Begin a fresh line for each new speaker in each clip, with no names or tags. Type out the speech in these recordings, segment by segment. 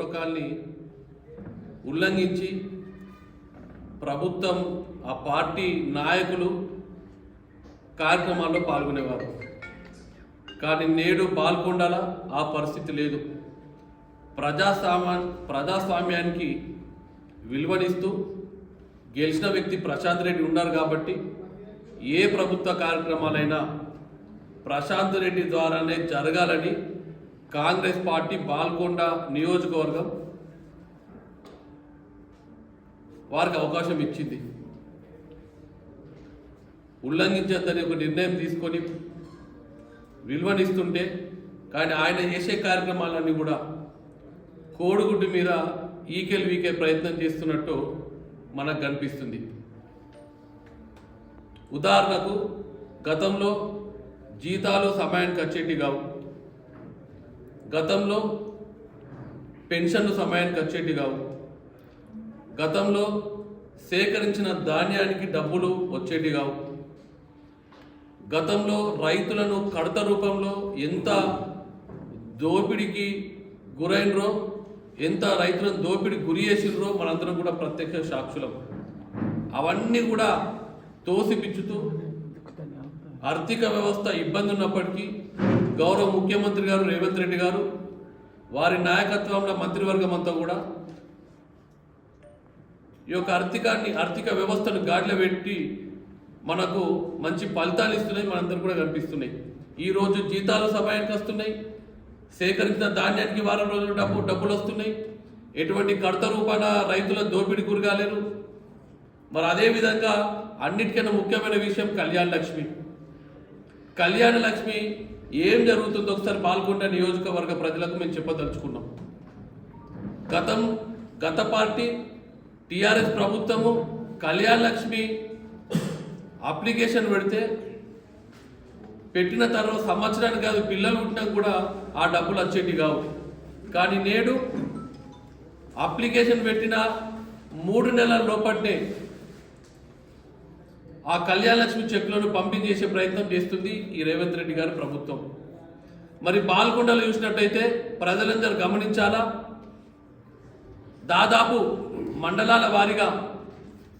ప్రోటోకాల్ని ఉల్లంఘించి ప్రభుత్వం ఆ పార్టీ నాయకులు కార్యక్రమాల్లో పాల్గొనేవారు. కానీ నేడు పాల్గొండాల ఆ పరిస్థితి లేదు. ప్రజాస్వామ్యా ప్రజాస్వామ్యానికి విలువనిస్తూ గెలిచిన వ్యక్తి ప్రశాంత్ రెడ్డి ఉన్నారు కాబట్టి ఏ ప్రభుత్వ కార్యక్రమాలైనా ప్రశాంత్ రెడ్డి ద్వారానే జరగాలని కాంగ్రెస్ పార్టీ బాల్కొండ నియోజకవర్గం వారికి అవకాశం ఇచ్చింది. ఉల్లంఘించద్దని ఒక నిర్ణయం తీసుకొని విలువనిస్తుంటే కానీ ఆయన చేసే కార్యక్రమాలన్నీ కూడా కోడిగుడ్డు మీద ఈకెల్ వీకే ప్రయత్నం చేస్తున్నట్టు మనకు కనిపిస్తుంది. ఉదాహరణకు గతంలో జీతాలు సమయానికి వచ్చేటి కావు. గతంలో పెన్షన్లు సమయానికి వచ్చేటి కావు. గతంలో సేకరించిన ధాన్యానికి డబ్బులు వచ్చేటి కావు. గతంలో రైతులను కడత రూపంలో ఎంత దోపిడికి గురైనరో ఎంత రైతులను దోపిడి గురి చేసినరో మనందరం కూడా ప్రత్యక్ష సాక్షులం. అవన్నీ కూడా తోసిపిచ్చుతూ ఆర్థిక వ్యవస్థ ఇబ్బంది ఉన్నప్పటికీ గౌరవ ముఖ్యమంత్రి గారు రేవంత్ రెడ్డి గారు వారి నాయకత్వంలో మంత్రివర్గం అంతా కూడా ఈ యొక్క ఆర్థికాన్ని ఆర్థిక వ్యవస్థను గాడిలో పెట్టి మనకు మంచి ఫలితాలు ఇస్తున్నాయి మనందరూ కూడా కనిపిస్తున్నాయి. ఈ రోజు జీతాలు సమయానికి వస్తున్నాయి సేకరించిన ధాన్యానికి వారం రోజులు డబ్బు డబ్బులు వస్తున్నాయి. ఎటువంటి కడత రూపాన రైతుల దోపిడీ గురగాలేరు మరి అదే విధంగా అన్నిటికన్నా ముఖ్యమైన విషయం కళ్యాణ లక్ష్మి. కళ్యాణ లక్ష్మి ఏం జరుగుతుందో ఒకసారి పాల్గొండ నియోజకవర్గ ప్రజలకు మేము చెప్పదలుచుకున్నాం. గతం గత పార్టీ టీఆర్ఎస్ ప్రభుత్వము కళ్యాణ లక్ష్మి అప్లికేషన్ పెడితే పెట్టిన తర్వాత సంవత్సరానికి కాదు పిల్లలు ఉంటా కూడా ఆ డబ్బులు వచ్చేటి కావు. కానీ నేడు అప్లికేషన్ పెట్టిన మూడు నెలల లోపట్నే ఆ కళ్యాణలక్ష్మి చెక్కులను పంపిణీ చేసే ప్రయత్నం చేస్తుంది ఈ రేవంత్ రెడ్డి గారి ప్రభుత్వం. మరి బాల్కొండలో చూసినట్టయితే ప్రజలందరూ గమనించాలా? దాదాపు మండలాల వారీగా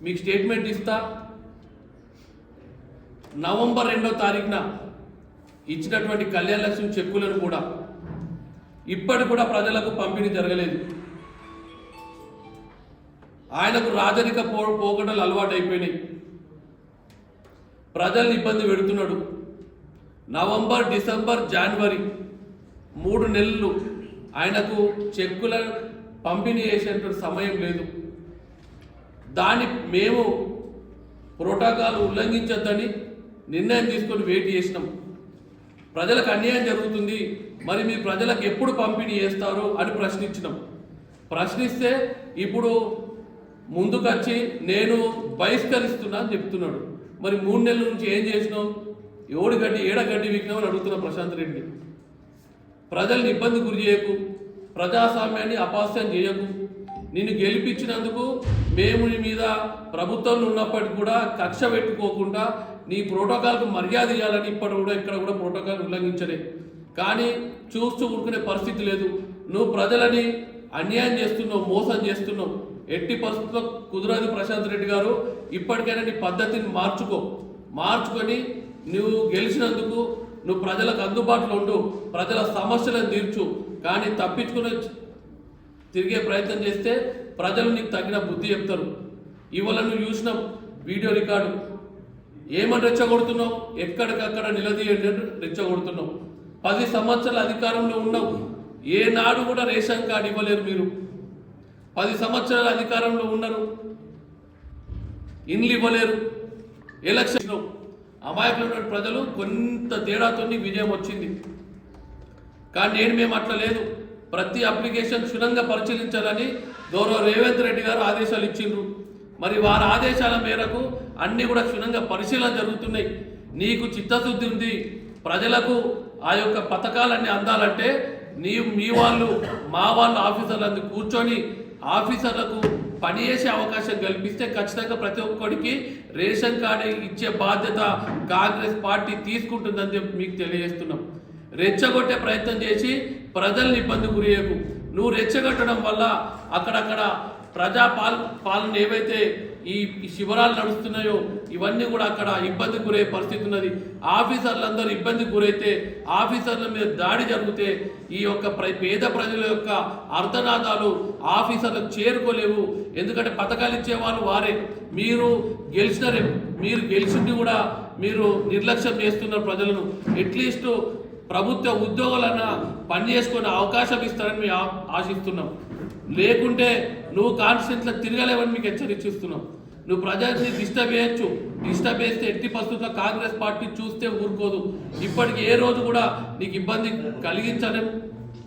మీకు స్టేట్మెంట్ ఇస్తా. నవంబర్ రెండో తారీఖున ఇచ్చినటువంటి కళ్యాణలక్ష్మి చెక్కులను కూడా ఇప్పటి కూడా ప్రజలకు పంపిణీ జరగలేదు. ఆయనకు రాజరిక పో పోకడలు అలవాటు అయిపోయినాయి ప్రజల్ని ఇబ్బంది పెడుతున్నాడు. నవంబర్ డిసెంబర్ జనవరి మూడు నెలలు ఆయనకు చెక్కుల పంపిణీ చేసేటువంటి సమయం లేదు. దాన్ని మేము ప్రోటోకాల్ ఉల్లంఘించొద్దని నిర్ణయం తీసుకొని వెయిట్ చేసినాం. ప్రజలకు అన్యాయం జరుగుతుంది. మరి మీ ప్రజలకు ఎప్పుడు పంపిణీ చేస్తారు అని ప్రశ్నించినాం. ప్రశ్నిస్తే ఇప్పుడు ముందుకొచ్చి నేను బహిష్కరిస్తున్నా అని చెప్తున్నాడు. మరి మూడు నెలల నుంచి ఏం చేసినావు? ఏడు గడ్డి ఏడ గడ్డి వీకినావు అని అడుగుతున్నా ప్రశాంత్ రెడ్డి ప్రజల్ని ఇబ్బంది గురి చేయకు ప్రజాస్వామ్యాన్ని అపాస్యం చేయకు. నిన్ను గెలిపించినందుకు మేము నీ మీద ప్రభుత్వంలో ఉన్నప్పటికీ కూడా కక్ష పెట్టుకోకుండా నీ ప్రోటోకాల్కు మర్యాద ఇవ్వాలని ఇప్పటి కూడా ఇక్కడ కూడా ప్రోటోకాల్ ఉల్లంఘించలే. కానీ చూస్తూ ఊరుకునే పరిస్థితి లేదు. నువ్వు ప్రజలని అన్యాయం చేస్తున్నావు మోసం చేస్తున్నావు. ఎట్టి పరిస్థితుల్లో కుదరదు ప్రశాంత్ రెడ్డి గారు ఇప్పటికైనా నీ పద్ధతిని మార్చుకో. మార్చుకొని నువ్వు గెలిచినందుకు నువ్వు ప్రజలకు అందుబాటులో ఉండు. ప్రజల సమస్యలను తీర్చు. కానీ తప్పించుకుని తిరిగే ప్రయత్నం చేస్తే ప్రజలు నీకు తగిన బుద్ధి చెప్తారు. ఇవాళ నువ్వు చూసిన వీడియో రికార్డు. ఏమని రెచ్చగొడుతున్నావు? ఎక్కడికక్కడ నిలదీయండి రెచ్చగొడుతున్నావు. పది సంవత్సరాల అధికారంలో ఉన్నావు. ఏనాడు కూడా రేషన్ కార్డు ఇవ్వలేరు మీరు. పది సంవత్సరాల అధికారంలో ఉన్నారు ఇన్లు ఇవ్వలేరు. ఎలక్షన్ అమాయకులైన ప్రజలు కొంత తేడాతో విజయం వచ్చింది. కానీ నేను మేము అట్లా లేదు. ప్రతి అప్లికేషన్ క్షుణ్ణంగా పరిశీలించాలని గౌరవ రేవంత్ రెడ్డి గారు ఆదేశాలు ఇచ్చిండ్రు. మరి వారి ఆదేశాల మేరకు అన్నీ కూడా క్షుణ్ణంగా పరిశీలన జరుగుతున్నాయి. నీకు చిత్తశుద్ధి ఉంది. ప్రజలకు ఆ యొక్క పథకాలన్నీ అందాలంటే నీ మీ వాళ్ళు మా వాళ్ళు ఆఫీసర్లందు కూర్చొని ఆఫీసర్లకు పని చేసే అవకాశం కల్పిస్తే ఖచ్చితంగా ప్రతి ఒక్కడికి రేషన్ కార్డు ఇచ్చే బాధ్యత కాంగ్రెస్ పార్టీ తీసుకుంటుందని చెప్పి మీకు తెలియజేస్తున్నాం. రెచ్చగొట్టే ప్రయత్నం చేసి ప్రజల్ని ఇబ్బంది గురియకు నువ్వు రెచ్చగొట్టడం వల్ల అక్కడక్కడ ప్రజా పాల్ పాలన ఏవైతే ఈ శిబిరాలు నడుస్తున్నాయో ఇవన్నీ కూడా అక్కడ ఇబ్బంది గురయ్యే పరిస్థితి ఉన్నది. ఆఫీసర్లందరూ ఇబ్బంది గురైతే ఆఫీసర్ల మీద దాడి జరిగితే ఈ యొక్క ప్ర- పేద ప్రజల యొక్క అర్ధనాదాలు ఆఫీసర్లకు చేరుకోలేవు. ఎందుకంటే పథకాలు ఇచ్చేవాళ్ళు వారే. మీరు గెలిచినరే. మీరు గెలిచింది కూడా మీరు నిర్లక్ష్యం చేస్తున్నారు ప్రజలను. అట్లీస్ట్ ప్రభుత్వ ఉద్యోగాలన్నా పని చేసుకునే అవకాశం ఇస్తారని మేము ఆ- ఆశిస్తున్నాం. లేకుంటే నువ్వు కాన్స్టిట్యూన్స్లో తిరగలేవని మీకు హెచ్చరిస్తున్నావు నువ్వు ప్రజల్ని డిస్టర్బ్ చేయొచ్చు. డిస్టర్బ్ చేస్తే ఎట్టి పరిస్థితుల్లో కాంగ్రెస్ పార్టీ చూస్తే ఊరుకోదు. ఇప్పటికి ఏ రోజు కూడా నీకు ఇబ్బంది కలిగించలేం.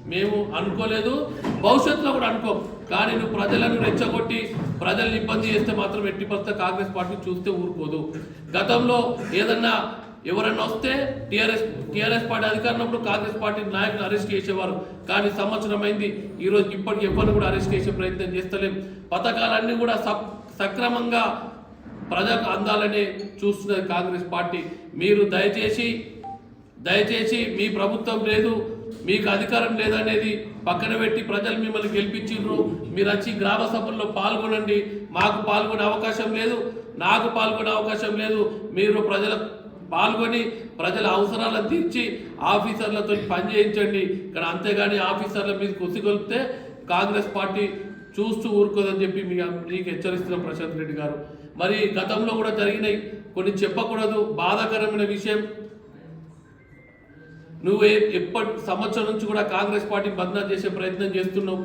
మేము అనుకోలేదు. భవిష్యత్తులో కూడా అనుకోం. కానీ నువ్వు ప్రజలను రెచ్చగొట్టి ప్రజల్ని ఇబ్బంది చేస్తే మాత్రం ఎట్టి పరిస్థితుల్లో కాంగ్రెస్ పార్టీ చూస్తే ఊరుకోదు. గతంలో ఏదన్నా ఎవరన్నా వస్తే టీఆర్ఎస్ టీఆర్ఎస్ పార్టీ అధికారంలో కాంగ్రెస్ పార్టీ నాయకులు అరెస్ట్ చేసేవారు. కానీ సంవత్సరం అయింది ఈరోజు ఇప్పటికి ఎవరిని కూడా అరెస్ట్ చేసే ప్రయత్నం చేస్తలేం. పథకాలన్నీ కూడా సక్రమంగా ప్రజలకు అందాలని చూస్తున్నది కాంగ్రెస్ పార్టీ. మీరు దయచేసి దయచేసి మీ ప్రభుత్వం లేదు మీకు అధికారం లేదనేది పక్కన పెట్టి ప్రజలు మిమ్మల్ని గెలిపించిండ్రు మీరు వచ్చి గ్రామ సభల్లో పాల్గొనండి. మాకు పాల్గొనే అవకాశం లేదు నాకు పాల్గొనే అవకాశం లేదు. మీరు ప్రజల పాల్గొని ప్రజల అవసరాలను తీర్చి ఆఫీసర్లతో పని చేయించండి ఇక్కడ అంతేగాని ఆఫీసర్ల మీద కొసిగొలిపితే కాంగ్రెస్ పార్టీ చూస్తూ ఊరుకోదని చెప్పి మీ మీకు హెచ్చరిస్తున్న ప్రశాంత్ రెడ్డి గారు. మరి గతంలో కూడా జరిగినాయి. కొన్ని చెప్పకూడదు. బాధాకరమైన విషయం. నువ్వే ఎప్పటి సంవత్సరం నుంచి కూడా కాంగ్రెస్ పార్టీ బదనాం చేసే ప్రయత్నం చేస్తున్నావు.